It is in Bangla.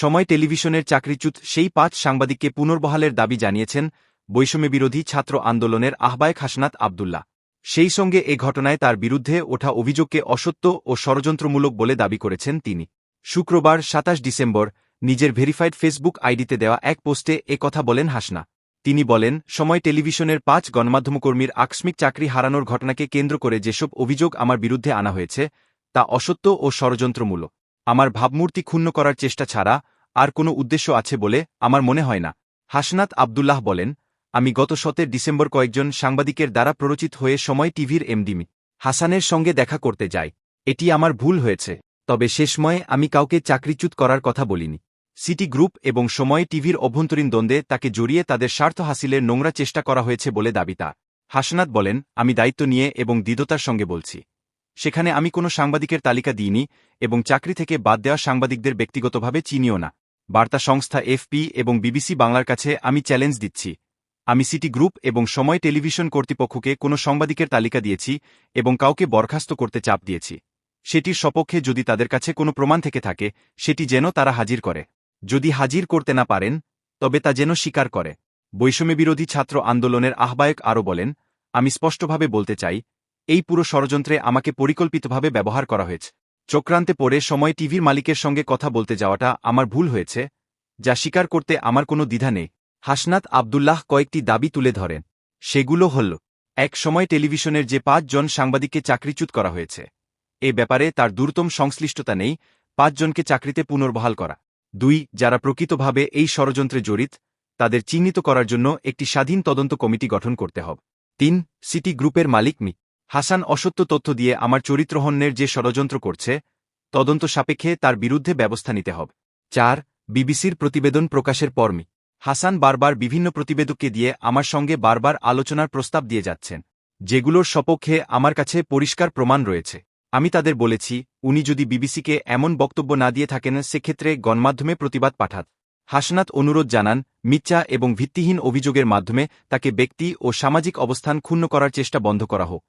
সময় টেলিভিশনের চাকরিচ্যুত সেই পাঁচ সাংবাদিককে পুনর্বহালের দাবি জানিয়েছেন বৈষম্যবিরোধী ছাত্র আন্দোলনের আহ্বায়ক হাসনাত আবদুল্লাহ। সেই সঙ্গে এ ঘটনায় তার বিরুদ্ধে ওঠা অভিযোগকে অসত্য ও ষড়যন্ত্রমূলক বলে দাবি করেছেন তিনি। শুক্রবার সাতাশ ডিসেম্বর নিজের ভেরিফাইড ফেসবুক আইডিতে দেওয়া এক পোস্টে এ কথা বলেন হাসনা তিনি বলেন, সময় টেলিভিশনের পাঁচ গণমাধ্যমকর্মীর আকস্মিক চাকরি হারানোর ঘটনাকে কেন্দ্র করে যেসব অভিযোগ আমার বিরুদ্ধে আনা হয়েছে, তা অসত্য ও ষড়যন্ত্রমূলক। আমার ভাবমূর্তি ক্ষুণ্ণ করার চেষ্টা ছাড়া আর কোনো উদ্দেশ্য আছে বলে আমার মনে হয় না। হাসনাত আবদুল্লাহ বলেন, আমি গত সতের ডিসেম্বর কয়েকজন সাংবাদিকের দ্বারা প্ররোচিত হয়ে সময় টিভির এমডিমি হাসানের সঙ্গে দেখা করতে যাই। এটি আমার ভুল হয়েছে। তবে শেষময়ে আমি কাউকে চাকরিচ্যুত করার কথা বলিনি। সিটি গ্রুপ এবং সময় টিভির অভ্যন্তরীণ দ্বন্দ্বে তাকে জড়িয়ে তাদের স্বার্থ হাসিলের নোংরা চেষ্টা করা হয়েছে বলে দাবি তা। হাসনাত বলেন, আমি দায়িত্ব নিয়ে এবং দৃঢ়তার সঙ্গে বলছি। সেখানে আমি কোনো সাংবাদিকের তালিকা দিইনি এবং চাকরি থেকে বাদ দেওয়া সাংবাদিকদের ব্যক্তিগতভাবে চিনিও না। বার্তা সংস্থা এফপি এবং বিবিসি বাংলার কাছে আমি চ্যালেঞ্জ দিচ্ছি। আমি সিটি গ্রুপ এবং সময় টেলিভিশন কর্তৃপক্ষকে কোনো সাংবাদিকের তালিকা দিয়েছি এবং কাউকে বরখাস্ত করতে চাপ দিয়েছি। সেটির সপক্ষে যদি তাদের কাছে কোনো প্রমাণ থেকে থাকে, সেটি যেন তারা হাজির করে। যদি হাজির করতে না পারেন, তবে তা যেন স্বীকার করে। বৈষম্যবিরোধী ছাত্র আন্দোলনের আহ্বায়ক আরও বলেন, আমি স্পষ্টভাবে বলতে চাই এই পুরো ষড়যন্ত্রে আমাকে পরিকল্পিতভাবে ব্যবহার করা হয়েছে। চক্রান্তে পড়ে সময় টিভির মালিকের সঙ্গে কথা বলতে যাওয়াটা আমার ভুল হয়েছে, যা স্বীকার করতে আমার কোনো দ্বিধা নেই। হাসনাত আবদুল্লাহ কয়েকটি দাবি তুলে ধরেন। সেগুলো হল, এক সময় টেলিভিশনের যে পাঁচজন সাংবাদিককে চাকরিচ্যুত করা হয়েছে, এ ব্যাপারে তার দূরতম সংশ্লিষ্টতা নেই, পাঁচজনকে চাকরিতে পুনর্বহাল করা। দুই, যারা প্রকৃতভাবে এই ষড়যন্ত্রে জড়িত, তাদের চিহ্নিত করার জন্য একটি স্বাধীন তদন্ত কমিটি গঠন করতে হবে। তিন, সিটি গ্রুপের মালিক মি। হাসান অসত্য তথ্য দিয়ে আমার চরিত্রহন্যের যে ষড়যন্ত্র করছে, তদন্ত সাপেক্ষে তার বিরুদ্ধে ব্যবস্থা নিতে হবে। চার, বিবিসির প্রতিবেদন প্রকাশের পরমি হাসান বারবার বিভিন্ন প্রতিবেদককে দিয়ে আমার সঙ্গে বারবার আলোচনার প্রস্তাব দিয়ে যাচ্ছেন, যেগুলোর সপক্ষে আমার কাছে পরিষ্কার প্রমাণ রয়েছে। আমি তাদের বলেছি, উনি যদি বিবিসিকে এমন বক্তব্য না দিয়ে থাকেন, সেক্ষেত্রে গণমাধ্যমে প্রতিবাদ পাঠাত। হাসনাত অনুরোধ জানান মিথ্যা এবং ভিত্তিহীন অভিযোগের মাধ্যমে তাকে ব্যক্তি ও সামাজিক অবস্থান ক্ষুণ্ণ করার চেষ্টা বন্ধ করা হোক।